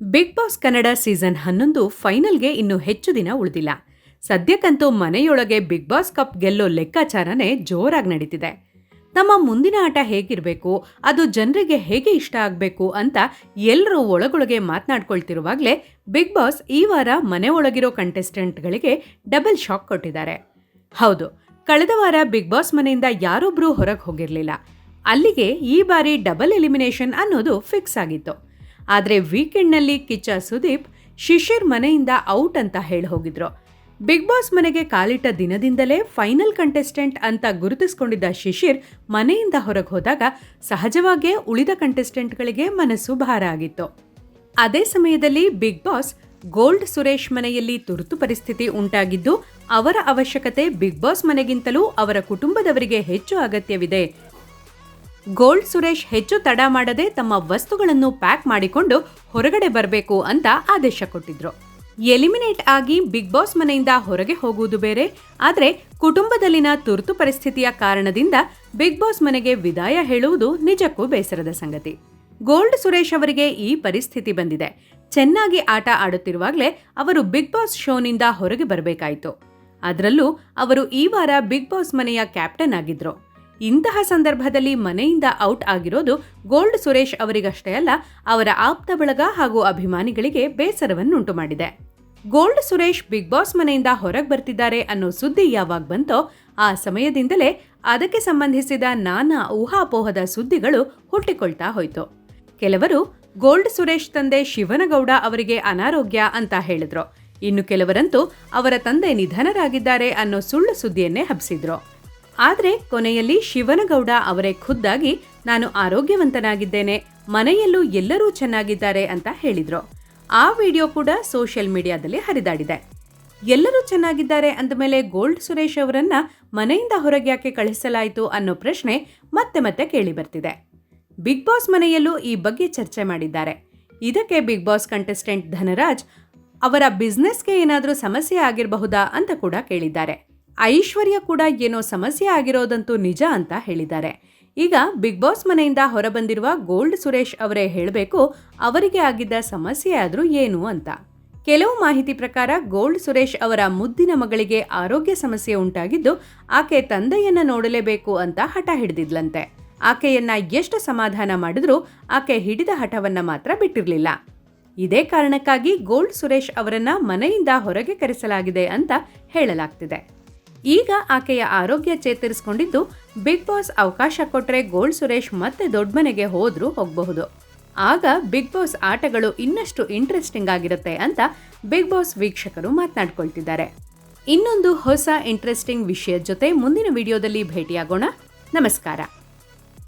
Big boss Kannada season ಹನ್ನೊಂದು ಫೈನಲ್ಗೆ ಇನ್ನು ಹೆಚ್ಚು ದಿನ ಉಳಿದಿಲ್ಲ. ಸದ್ಯಕ್ಕಂತೂ ಮನೆಯೊಳಗೆ ಬಿಗ್ ಬಾಸ್ ಕಪ್ ಗೆಲ್ಲೋ ಲೆಕ್ಕಾಚಾರನೇ ಜೋರಾಗಿ ನಡೀತಿದೆ. ತಮ್ಮ ಮುಂದಿನ ಆಟ ಹೇಗಿರಬೇಕು, ಅದು ಜನರಿಗೆ ಹೇಗೆ ಇಷ್ಟ ಆಗಬೇಕು ಅಂತ ಎಲ್ಲರೂ ಒಳಗೊಳಗೆ ಮಾತನಾಡ್ಕೊಳ್ತಿರುವಾಗಲೇ ಬಿಗ್ ಬಾಸ್ ಈ ವಾರ ಮನೆ ಒಳಗಿರೋ ಕಂಟೆಸ್ಟೆಂಟ್ಗಳಿಗೆ ಡಬಲ್ ಶಾಕ್ ಕೊಟ್ಟಿದ್ದಾರೆ. ಹೌದು, ಕಳೆದ ವಾರ ಬಿಗ್ ಬಾಸ್ ಮನೆಯಿಂದ ಯಾರೊಬ್ಬರೂ ಹೊರಗೆ ಹೋಗಿರಲಿಲ್ಲ. ಅಲ್ಲಿಗೆ ಈ ಬಾರಿ ಡಬಲ್ ಎಲಿಮಿನೇಷನ್ ಅನ್ನೋದು ಫಿಕ್ಸ್ ಆಗಿತ್ತು. ಆದರೆ ವೀಕೆಂಡ್ನಲ್ಲಿ ಕಿಚ್ಚ ಸುದೀಪ್ ಶಿಶಿರ್ ಮನೆಯಿಂದ ಔಟ್ ಅಂತ ಹೇಳಿ ಹೋಗಿದ್ರು. ಬಿಗ್ ಬಾಸ್ ಮನೆಗೆ ಕಾಲಿಟ್ಟ ದಿನದಿಂದಲೇ ಫೈನಲ್ ಕಂಟೆಸ್ಟೆಂಟ್ ಅಂತ ಗುರುತಿಸಿಕೊಂಡಿದ್ದ ಶಿಶಿರ್ ಮನೆಯಿಂದ ಹೊರಗೆ ಹೋದಾಗ ಸಹಜವಾಗಿಯೇ ಉಳಿದ ಕಂಟೆಸ್ಟೆಂಟ್ಗಳಿಗೆ ಮನಸ್ಸು ಭಾರ ಆಗಿತ್ತು. ಅದೇ ಸಮಯದಲ್ಲಿ ಬಿಗ್ ಬಾಸ್ ಗೋಲ್ಡ್ ಸುರೇಶ್ ಮನೆಯಲ್ಲಿ ತುರ್ತು ಪರಿಸ್ಥಿತಿ ಉಂಟಾಗಿದ್ದು, ಅವರ ಅವಶ್ಯಕತೆ ಬಿಗ್ ಬಾಸ್ ಮನೆಗಿಂತಲೂ ಅವರ ಕುಟುಂಬದವರಿಗೆ ಹೆಚ್ಚು ಅಗತ್ಯವಿದೆ ಗೋಲ್ಡ್ ಸುರೇಶ್ ಹೆಚ್ಚು ತಡ ಮಾಡದೆ ತಮ್ಮ ವಸ್ತುಗಳನ್ನು ಪ್ಯಾಕ್ ಮಾಡಿಕೊಂಡು ಹೊರಗಡೆ ಬರಬೇಕು ಅಂತ ಆದೇಶ ಕೊಟ್ಟಿದ್ರು. ಎಲಿಮಿನೇಟ್ ಆಗಿ ಬಿಗ್ ಬಾಸ್ ಮನೆಯಿಂದ ಹೊರಗೆ ಹೋಗುವುದು ಬೇರೆ, ಆದರೆ ಕುಟುಂಬದಲ್ಲಿನ ತುರ್ತು ಪರಿಸ್ಥಿತಿಯ ಕಾರಣದಿಂದ ಬಿಗ್ ಬಾಸ್ ಮನೆಗೆ ವಿದಾಯ ಹೇಳುವುದು ನಿಜಕ್ಕೂ ಬೇಸರದ ಸಂಗತಿ. ಗೋಲ್ಡ್ ಸುರೇಶ್ ಅವರಿಗೆ ಈ ಪರಿಸ್ಥಿತಿ ಬಂದಿದೆ. ಚೆನ್ನಾಗಿ ಆಟ ಆಡುತ್ತಿರುವಾಗಲೇ ಅವರು ಬಿಗ್ ಬಾಸ್ ಶೋನಿಂದ ಹೊರಗೆ ಬರಬೇಕಾಯಿತು. ಅದರಲ್ಲೂ ಅವರು ಈ ವಾರ ಬಿಗ್ ಬಾಸ್ ಮನೆಯ ಕ್ಯಾಪ್ಟನ್ ಆಗಿದ್ರು. ಇಂತಹ ಸಂದರ್ಭದಲ್ಲಿ ಮನೆಯಿಂದ ಔಟ್ ಆಗಿರೋದು ಗೋಲ್ಡ್ ಸುರೇಶ್ ಅವರಿಗಷ್ಟೇ ಅಲ್ಲ, ಅವರ ಆಪ್ತ ಬಳಗ ಹಾಗೂ ಅಭಿಮಾನಿಗಳಿಗೆ ಬೇಸರವನ್ನುಂಟು ಮಾಡಿದೆ. ಗೋಲ್ಡ್ ಸುರೇಶ್ ಬಿಗ್ ಬಾಸ್ ಮನೆಯಿಂದ ಹೊರಗೆ ಬರ್ತಿದ್ದಾರೆ ಅನ್ನೋ ಸುದ್ದಿ ಯಾವಾಗ ಬಂತೋ ಆ ಸಮಯದಿಂದಲೇ ಅದಕ್ಕೆ ಸಂಬಂಧಿಸಿದ ನಾನಾ ಊಹಾಪೋಹದ ಸುದ್ದಿಗಳು ಹುಟ್ಟಿಕೊಳ್ತಾ ಹೋಯ್ತು. ಕೆಲವರು, ಗೋಲ್ಡ್ ಸುರೇಶ್ ತಂದೆ ಶಿವನಗೌಡ ಅವರಿಗೆ ಅನಾರೋಗ್ಯ ಅಂತ ಹೇಳಿದ್ರು. ಇನ್ನು ಕೆಲವರಂತೂ, ಅವರ ತಂದೆ ನಿಧನರಾಗಿದ್ದಾರೆ ಅನ್ನೋ ಸುಳ್ಳು ಸುದ್ದಿಯನ್ನೇ ಹಬ್ಸಿದ್ರು. ಆದರೆ ಕೊನೆಯಲ್ಲಿ ಶಿವನಗೌಡ ಅವರೇ ಖುದ್ದಾಗಿ ನಾನು ಆರೋಗ್ಯವಂತನಾಗಿದ್ದೇನೆ, ಮನೆಯಲ್ಲೂ ಎಲ್ಲರೂ ಚೆನ್ನಾಗಿದ್ದಾರೆ ಅಂತ ಹೇಳಿದ್ರು. ಆ ವಿಡಿಯೋ ಕೂಡ ಸೋಷಿಯಲ್ ಮೀಡಿಯಾದಲ್ಲಿ ಹರಿದಾಡಿದೆ. ಎಲ್ಲರೂ ಚೆನ್ನಾಗಿದ್ದಾರೆ ಅಂದಮೇಲೆ ಗೋಲ್ಡ್ ಸುರೇಶ್ ಅವರನ್ನ ಮನೆಯಿಂದ ಹೊರಗೆ ಯಾಕೆ ಕಳಿಸಲಾಯಿತು ಅನ್ನೋ ಪ್ರಶ್ನೆ ಮತ್ತೆ ಮತ್ತೆ ಕೇಳಿ ಬರ್ತಿದೆ. ಬಿಗ್ ಬಾಸ್ ಮನೆಯಲ್ಲೂ ಈ ಬಗ್ಗೆ ಚರ್ಚೆ ಮಾಡಿದ್ದಾರೆ. ಇದಕ್ಕೆ ಬಿಗ್ ಬಾಸ್ ಕಂಟೆಸ್ಟೆಂಟ್ ಧನರಾಜ್ ಅವರ ಬಿಸ್ನೆಸ್ಗೆ ಏನಾದರೂ ಸಮಸ್ಯೆ ಆಗಿರಬಹುದಾ ಅಂತ ಕೂಡ ಕೇಳಿದ್ದಾರೆ. ಐಶ್ವರ್ಯ ಕೂಡ ಏನೋ ಸಮಸ್ಯೆ ಆಗಿರೋದಂತೂ ನಿಜ ಅಂತ ಹೇಳಿದ್ದಾರೆ. ಈಗ ಬಿಗ್ ಬಾಸ್ ಮನೆಯಿಂದ ಹೊರಬಂದಿರುವ ಗೋಲ್ಡ್ ಸುರೇಶ್ ಅವರೇ ಹೇಳಬೇಕು, ಅವರಿಗೆ ಆಗಿದ್ದ ಸಮಸ್ಯೆ ಆದರೂ ಏನು ಅಂತ. ಕೆಲವು ಮಾಹಿತಿ ಪ್ರಕಾರ ಗೋಲ್ಡ್ ಸುರೇಶ್ ಅವರ ಮುದ್ದಿನ ಮಗಳಿಗೆ ಆರೋಗ್ಯ ಸಮಸ್ಯೆ ಉಂಟಾಗಿದ್ದು, ಆಕೆ ತಂದೆಯನ್ನ ನೋಡಲೇಬೇಕು ಅಂತ ಹಠ ಹಿಡಿದಿದ್ಲಂತೆ. ಆಕೆಯನ್ನ ಎಷ್ಟು ಸಮಾಧಾನ ಮಾಡಿದ್ರೂ ಆಕೆ ಹಿಡಿದ ಹಠವನ್ನ ಮಾತ್ರ ಬಿಟ್ಟಿರಲಿಲ್ಲ. ಇದೇ ಕಾರಣಕ್ಕಾಗಿ ಗೋಲ್ಡ್ ಸುರೇಶ್ ಅವರನ್ನ ಮನೆಯಿಂದ ಹೊರಗೆ ಕರೆಸಲಾಗಿದೆ ಅಂತ ಹೇಳಲಾಗ್ತಿದೆ. ಈಗ ಆಕೆಯ ಆರೋಗ್ಯ ಚೇತರಿಸಿಕೊಂಡಿದ್ದು ಬಿಗ್ ಬಾಸ್ ಅವಕಾಶ ಕೊಟ್ಟರೆ ಗೋಲ್ಡ್ ಸುರೇಶ್ ಮತ್ತೆ ದೊಡ್ಡ ಮನೆಗೆ ಹೋದ್ರೂ ಹೋಗಬಹುದು. ಆಗ ಬಿಗ್ ಬಾಸ್ ಆಟಗಳು ಇನ್ನಷ್ಟು ಇಂಟ್ರೆಸ್ಟಿಂಗ್ ಆಗಿರುತ್ತೆ ಅಂತ ಬಿಗ್ ಬಾಸ್ ವೀಕ್ಷಕರು ಮಾತನಾಡ್ಕೊಳ್ತಿದ್ದಾರೆ. ಇನ್ನೊಂದು ಹೊಸ ಇಂಟ್ರೆಸ್ಟಿಂಗ್ ವಿಷಯದ ಜೊತೆ ಮುಂದಿನ ವಿಡಿಯೋದಲ್ಲಿ ಭೇಟಿಯಾಗೋಣ. ನಮಸ್ಕಾರ.